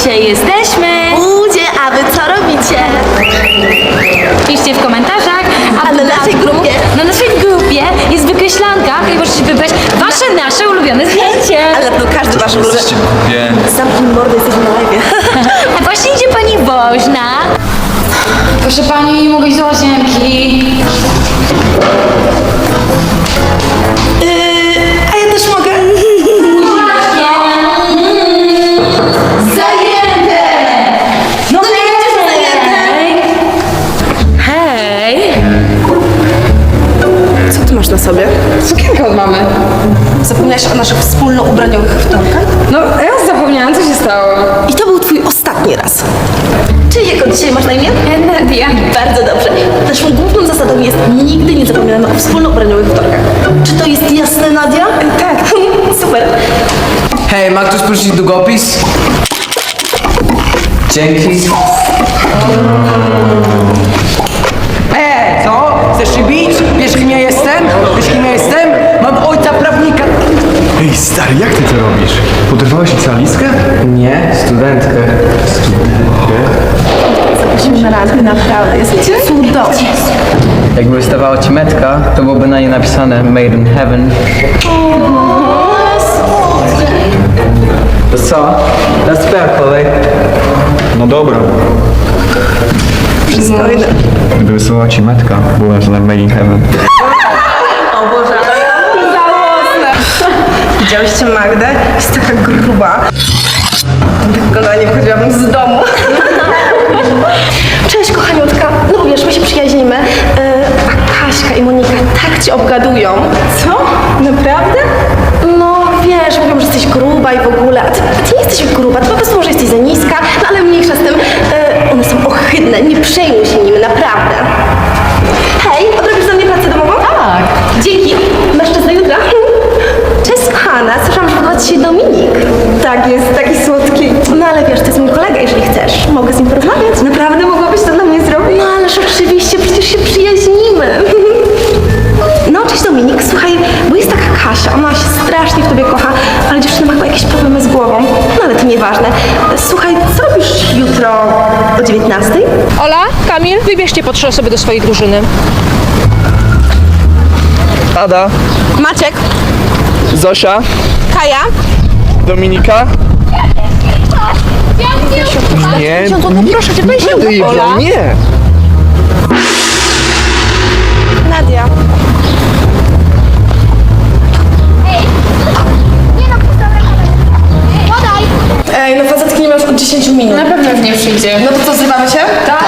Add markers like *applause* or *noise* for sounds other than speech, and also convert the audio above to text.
dzisiaj jesteśmy. Ludzie, a wy co robicie? Piszcie w komentarzach. A A na naszej grupie? Na naszej grupie jest wykreślanka i możecie wybrać wasze, nasze ulubione zdjęcie. Ale no każdy wasz ulubiony. Zamknij mordę, jesteśmy na live. *laughs* A właśnie idzie pani woźna. Proszę pani, mogę iść do łazienki. Co ty masz na sobie? Sukienkę od mamy. Zapomniałaś o naszych wspólno ubraniowych wtorkach? No, ja zapomniałam, co się stało. I to był twój ostatni raz. Czyli jak od dzisiaj masz na imię? Nadia. Bardzo dobrze. Naszą główną zasadą jest nigdy nie zapominamy o wspólno ubraniowych wtorkach. Czy to jest jasne, Nadia? Tak. *laughs* Super. Hej, ma ktoś prosić długopis? Dzięki. E, co? Chcesz się bić? Wiesz kim ja jestem? Wiesz kim ja jestem? Mam ojca prawnika. Ej, stary, jak ty to robisz? Licealistkę? Nie, studentkę. Musimy rady, naprawdę. Jesteście cudowni. Jakby wystawała ci metka, to byłoby na niej napisane Made in Heaven. To co? Na twoja kolej. No dobra. Przystojny. Gdy wysyłała ci metka, była na Made in Heaven. Widziałyście Magdę? Jest taka gruba. Tak wyglądała, nie wychodziłabym z domu. *laughs* Cześć kochaniutka. No wiesz, my się przyjaźnimy. E, A Kaśka i Monika tak cię obgadują. Co? Naprawdę? No wiesz, mówią, że jesteś gruba i w ogóle. A ty, ty nie jesteś gruba, ty po prostu może jesteś za niska, no ale mniejsza z tym. E, one są ohydne, nie przejmuj się nimi, naprawdę. Hej, odrobisz za mnie pracę domową? Tak. Dzięki. Masz czas do jutra? Cześć kochana, słyszałam, że podoba Ci się Dominik. Tak, jest taki słodki. No ale wiesz, to jest mój kolega, jeżeli chcesz. Mogę z nim porozmawiać. Naprawdę mogłabyś to dla mnie zrobić? No ależ oczywiście, przecież się przyjaźnimy. No, cześć Dominik, słuchaj, bo jest taka Kasia, ona się strasznie w tobie kocha, ale dziewczyna ma chyba jakieś problemy z głową. No ale to nieważne. Słuchaj, co robisz jutro o 19? Ola, Kamil, wybierzcie po trzy osoby do swojej drużyny. Ada, Maciek, Zosia, Kaja, Dominika. Nie, Proszę cię, weź Ty, Ola. nie. Nadia. Ej, no facetki nie ma już od 10 minut. Na pewno już nie przyjdzie. No to co, zrywamy się? Tak.